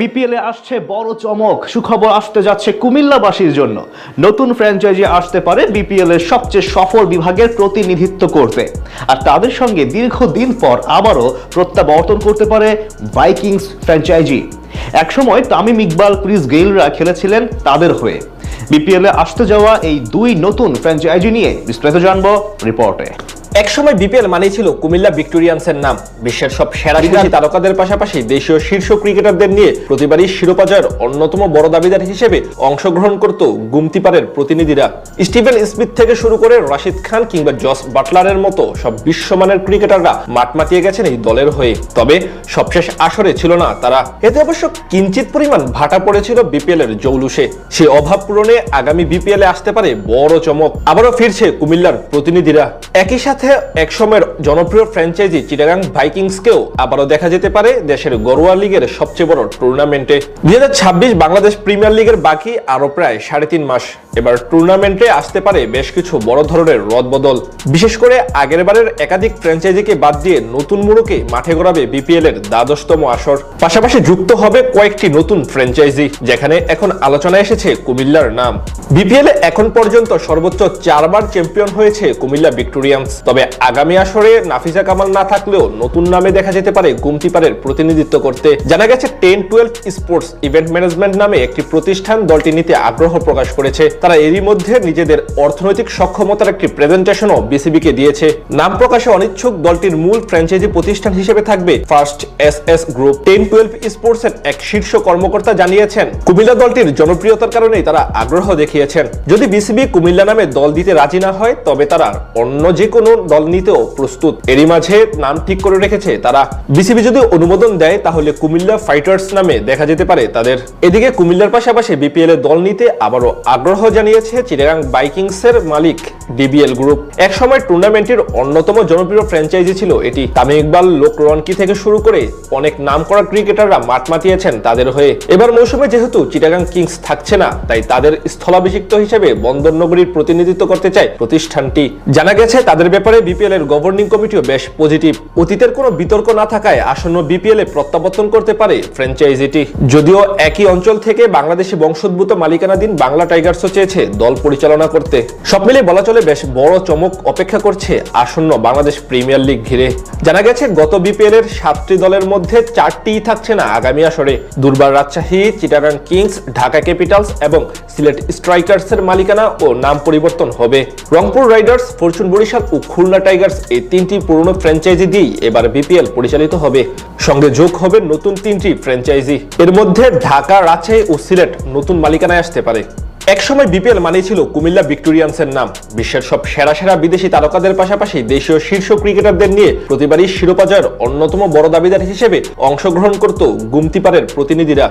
বিপিএলে আসছে বড় চমক। সুখবর আসতে যাচ্ছে কুমিল্লাবাসীর জন্য। নতুন ফ্র্যাঞ্চাইজি আসতে পারে বিপিএল এর সবচেয়ে সফল বিভাগের প্রতিনিধিত্ব করতে। আর তাদের সঙ্গে দীর্ঘদিন পর আবারও প্রত্যাবর্তন করতে পারে ভাইকিংস ফ্র্যাঞ্চাইজি একসময় তামিম ইকবাল, ক্রিস গেইলরা খেলেছিলেন তাদের হয়ে। বিপিএল আসতে যাওয়া এই দুই নতুন ফ্র্যাঞ্চাইজি নিয়ে বিস্তারিত জানব রিপোর্টে। একসময় বিপিএল মানেই ছিল কুমিল্লা ভিক্টোরিয়ান্সের নাম। বিশ্বের সব সেরা বিদেশি তারকাদের পাশাপাশি দেশীয় শীর্ষ ক্রিকেটারদের নিয়ে প্রতিবারই শিরোপা জয়ের অন্যতম বড় দাবিদার হিসেবে অংশগ্রহণ করত গুমতিপাড়ের প্রতিনিধিরা। স্টিভেন স্মিথ থেকে শুরু করে রাশিদ খান কিংবা জস বাটলারের মতো সব বিশ্বমানের ক্রিকেটাররা মাঠ মাতিয়ে গেছেন এই দলের হয়ে। তবে সবশেষ আসরে ছিল না তারা। এতে অবশ্য কিঞ্চিত পরিমাণ ভাটা পড়েছিল বিপিএল এর জৌলুসে। সে অভাব পূরণে আগামী বিপিএল এ আসতে পারে বড় চমক। আবারও ফিরছে কুমিল্লার প্রতিনিধিরা। একই সাথে একসময়ের জনপ্রিয় ফ্র্যাঞ্চাইজি চিটাগাং ভাইকিংসকেও আবারও দেখা যেতে পারে দেশের গরুয়া লিগের সবচেয়ে বড় টুর্নামেন্টে। দুই হাজার ছাব্বিশ বাংলাদেশ প্রিমিয়ার লিগের বাকি আরও প্রায় সাড়ে তিন মাস এবার টুর্নামেন্টে আসতে পারে বেশ কিছু বড় ধরনের রদবদল। বিশেষ করে আগের বারের একাধিক ফ্র্যাঞ্চাইজিকে বাদ দিয়ে নতুন মুড়ুকে মাঠে গড়াবে বিপিএল এর দ্বাদশতম আসর। পাশাপাশি যুক্ত হবে কয়েকটি নতুন ফ্র্যাঞ্চাইজি যেখানে এখন আলোচনায় এসেছে কুমিল্লার নাম। বিপিএল এ এখন পর্যন্ত সর্বোচ্চ চারবার চ্যাম্পিয়ন হয়েছে কুমিল্লা ভিক্টোরিয়ান্স তবে আগামী আসরে নাফিজা কামাল না থাকলেও নতুন নামে দেখা যেতে পারে গুমতিপাড়ের প্রতিনিধিত্ব করতে। জানা গেছে ten twelve sports event management নামে একটি প্রতিষ্ঠান দলটি নিতে আগ্রহ প্রকাশ করেছে। তারা এরই মধ্যে নিজেদের অর্থনৈতিক সক্ষমতার একটি প্রেজেন্টেশনও বিসিবিকে দিয়েছে। নাম প্রকাশে অনিচ্ছুক দলটির মূল ফ্র্যাঞ্চাইজি প্রতিষ্ঠান হিসেবে থাকবে first S S group ten twelve sports এর এক শীর্ষ কর্মকর্তা জানিয়েছেন, কুমিল্লা দলটির জনপ্রিয়তার কারণেই তারা আগ্রহ দেখিয়েছেন। যদি বিসিবি কুমিল্লা নামে দল দিতে রাজি না হয়, তবে তারা অন্য যে কোনো দল নিতেও প্রস্তুত। এরই মাঝে নাম ঠিক করে রেখেছে তারা। বিসিবি যদি অনুমোদন দেয়, তাহলে কুমিল্লা ফাইটার্স নামে দেখা যেতে পারে তাদের। এদিকে কুমিল্লার পাশাপাশি বিপিএল এর দল নিতে আবারও আগ্রহ জানিয়েছে চিটাগাং বাইকিংসের মালিক ডিবিএল গ্রুপ। এক সময় টুর্নামেন্টের অন্যতম জনপ্রিয় ফ্র্যাঞ্চাইজি ছিল এটি। তামিম ইকবাল লোক রনকি থেকে শুরু করে অনেক নাম করা ক্রিকেটাররা মাঠ মাতিয়েছেন তাদের হয়ে। এবার মৌসুমে যেহেতু চিটাগাং কিংস থাকছে না, তাই তাদের স্থলাভিষিক্ত হিসেবে বন্দর নগরীর প্রতিনিধিত্ব করতে চায় প্রতিষ্ঠানটি। জানা গেছে, তাদের ব্যাপারে বিপিএল এর গভর্নিং কমিটিও বেশ পজিটিভ অতীতের কোনো বিতর্ক না থাকায় আসন্ন বিপিএল এ প্রত্যাবর্তন করতে পারে ফ্র্যাঞ্চাইজিটি। যদিও একই অঞ্চল থেকে বাংলাদেশি বংশোদ্ভূত মালিকানাধীন বাংলা টাইগার্সও চেয়েছে দল পরিচালনা করতে। সব মিলে বলা চলে বেশ বড় চমক অপেক্ষা করছে আসন্ন বাংলাদেশ প্রিমিয়ার লিগ ঘিরে। জানা গেছে, গত বিপিএল এর সাতটি দলের মধ্যে চারটিই থাকছে না আগামী আসরে। দুর্বার রাজশাহী, চিটাগাং কিংস, ঢাকা ক্যাপিটালস এবং সিলেট স্ট্রাইকার্স এর মালিকানা ও নাম পরিবর্তন হবে। রংপুর রাইডার্স, ফরচুন বরিশাল ও খুলনা টাইগার্স এই তিনটি পুরনো ফ্র্যাঞ্চাইজি দিয়েই এবার বিপিএল পরিচালিত হবে। সঙ্গে যোগ হবে নতুন তিনটি ফ্র্যাঞ্চাইজি। এর মধ্যে ঢাকা, রাজশাহী ও সিলেট নতুন মালিকানায় আসতে পারে। একসময় বিপিএল মানেই ছিল কুমিল্লা ভিক্টোরিয়ান্সের নাম। বিশ্বের সব সেরা সেরা বিদেশি তারকাদের পাশাপাশি দেশীয় শীর্ষ ক্রিকেটারদের নিয়ে প্রতিবারই শিরোপা জয়ের অন্যতম বড় দাবিদার হিসেবে অংশগ্রহণ করত গুমতিপাড়ের প্রতিনিধিরা।